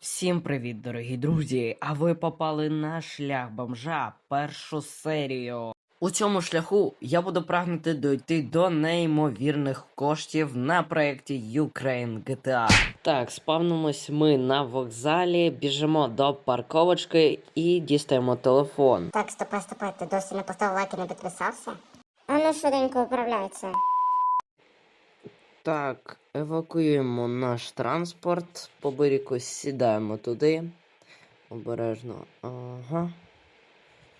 Всім привіт, дорогі друзі! А ви попали на шлях бомжа першу серію. У цьому шляху я буду прагнути дойти до неймовірних коштів на проєкті Ukraine GTA. Так, спавнимось ми на вокзалі, біжимо до парковочки і дістаємо телефон. Так, стопай, стопай, ти досі не поставив лайк і не підписався? А ну швиденько управляється. Так, евакуюємо наш транспорт, по сідаємо туди. Обережно. Ага.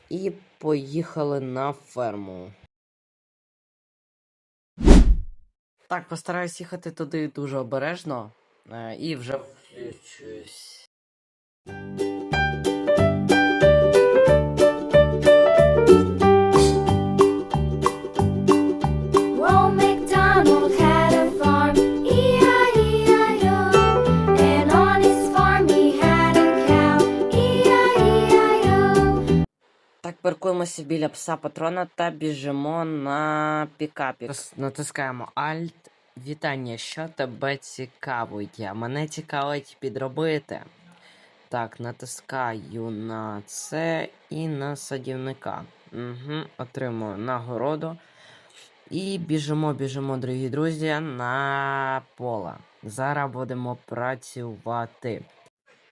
І поїхали на ферму. Так, постараюсь їхати туди дуже обережно. е, І вже включусь. Паркуємося біля пса патрона та біжимо на пікапі. Натискаємо Alt. Вітання, що тебе цікавить? Мене цікавить підробити. Так, натискаю на це і на садівника. Угу, отримую нагороду. І біжимо, біжимо, дорогі друзі, на поле. Зараз будемо працювати.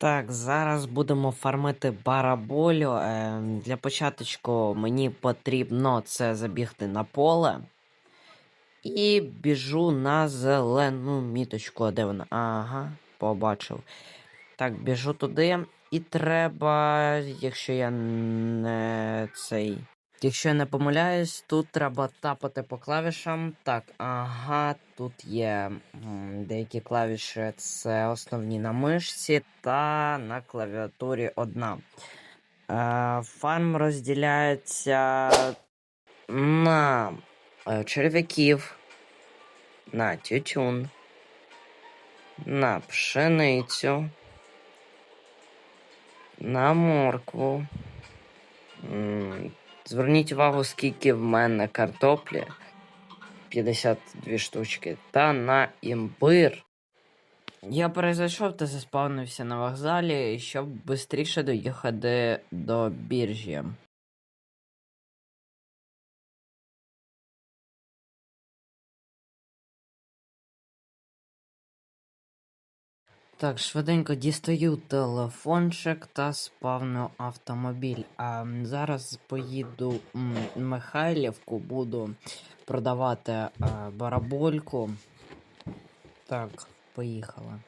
Так, зараз будемо фармити бараболю. Е, для початку мені потрібно це забігти на поле. І біжу на зелену міточку. Де вона? Ага, побачив. Так, біжу туди. І треба, якщо я не цей. Якщо я не помиляюсь, тут треба тапати по клавішам. Так, ага, тут є деякі клавіші, це основні на мишці та на клавіатурі одна. Е, фарм розділяється на е, черв'яків, на тютюн, на пшеницю, на моркву. Зверніть увагу, скільки в мене картоплі. 52 штучки. Та на імбир. Я перезайшов та заспавнився на вокзалі, щоб швидше доїхати до біржі. Так, швиденько дістаю телефончик та спавню автомобіль. А зараз поїду в Михайлівку, буду продавати е, барабольку. Так, поїхали.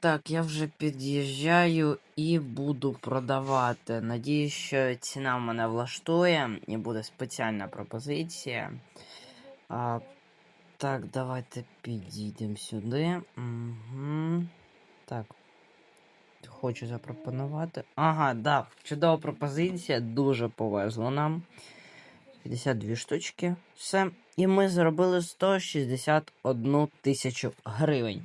Так, я вже під'їжджаю і буду продавати. Надіюсь, що ціна в мене влаштує і буде спеціальна пропозиція. А, так, давайте підійдемо сюди. Угу. Так. Хочу запропонувати. Ага, да, чудова пропозиція, дуже повезло нам. 52 штучки. Все. І ми заробили 161 тисячу гривень.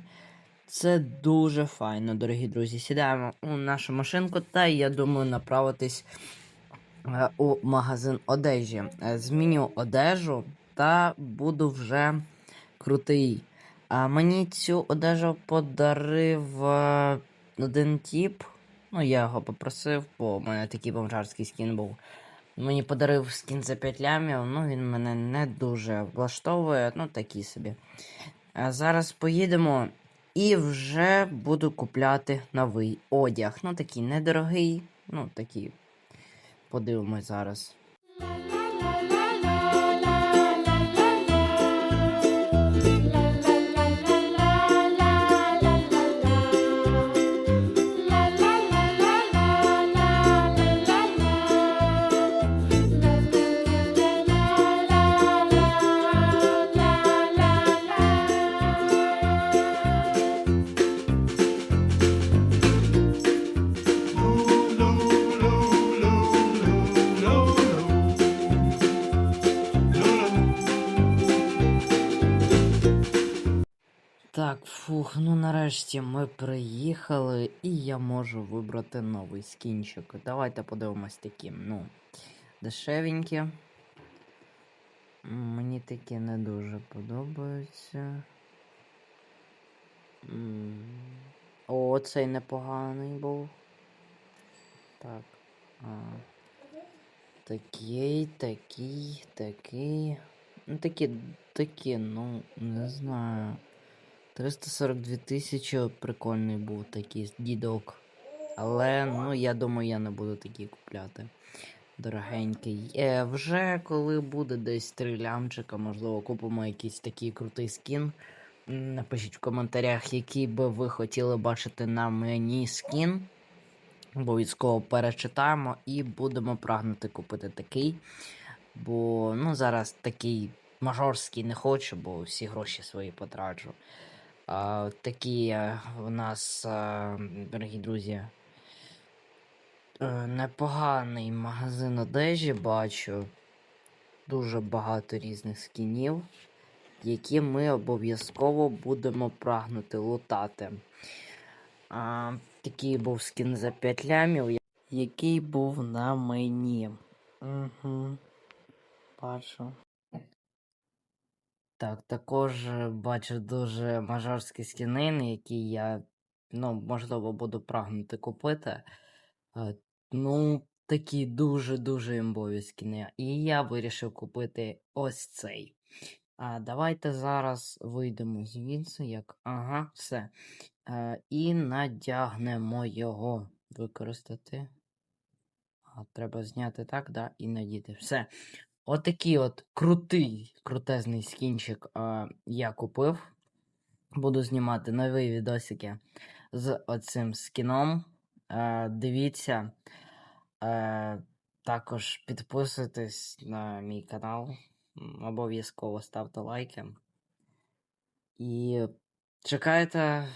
Це дуже файно, дорогі друзі. Сідаємо у нашу машинку, та я думаю направитись е, у магазин одежі. Е, Зміню одежу та буду вже крутий. А мені цю одежу подарив е, один тіп. Ну, я його попросив, бо у мене такий бомжарський скін був. Мені подарив скін за 5 лямів, ну він мене не дуже влаштовує, ну такий собі. А зараз поїдемо і вже буду купляти новий одяг. Ну, такий недорогий, ну такий. Подивимось зараз. Так, фух, ну нарешті ми приїхали, і я можу вибрати новий скінчик. Давайте подивимось такі, ну, дешевенькі. Мені такі не дуже подобаються. О, цей непоганий був. Так. А. Такий, такий, такий. Ну, такі, такі, ну, не знаю. 342 тисячі прикольний був такий дідок. Але, ну, я думаю, я не буду такі купляти. Дорогенький. Е, вже коли буде десь 3 лямчика, можливо, купимо якийсь такий крутий скін. Напишіть в коментарях, який би ви хотіли бачити на мені скін. Обов'язково перечитаємо і будемо прагнути купити такий. Бо ну, зараз такий мажорський не хочу, бо всі гроші свої потрачу. Такі у нас, е, дорогі друзі, е, непоганий магазин одежі бачу. Дуже багато різних скінів, які ми обов'язково будемо прагнути лутати. А, такий був скін за 5 лямів, який був на мені. Угу. Бачу. Так, також е, бачу дуже мажорські скіни, які я, ну, можливо, буду прагнути купити. Е, Ну, такі дуже-дуже імбові скіни. І я вирішив купити ось цей. А давайте зараз вийдемо звідси, як. Ага, все. Е, і надягнемо його. Використати. А, треба зняти так, да, і надіти. Все. Отакий от крутий, крутезний скінчик е, я купив. Буду знімати нові відосики з оцим скіном. Е, дивіться. Е, також підписуйтесь на мій канал. Обов'язково ставте лайки. І чекайте е,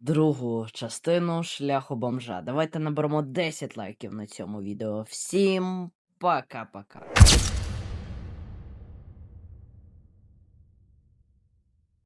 другу частину шляху бомжа. Давайте наберемо 10 лайків на цьому відео. Всім Pá, cá, pá, cá.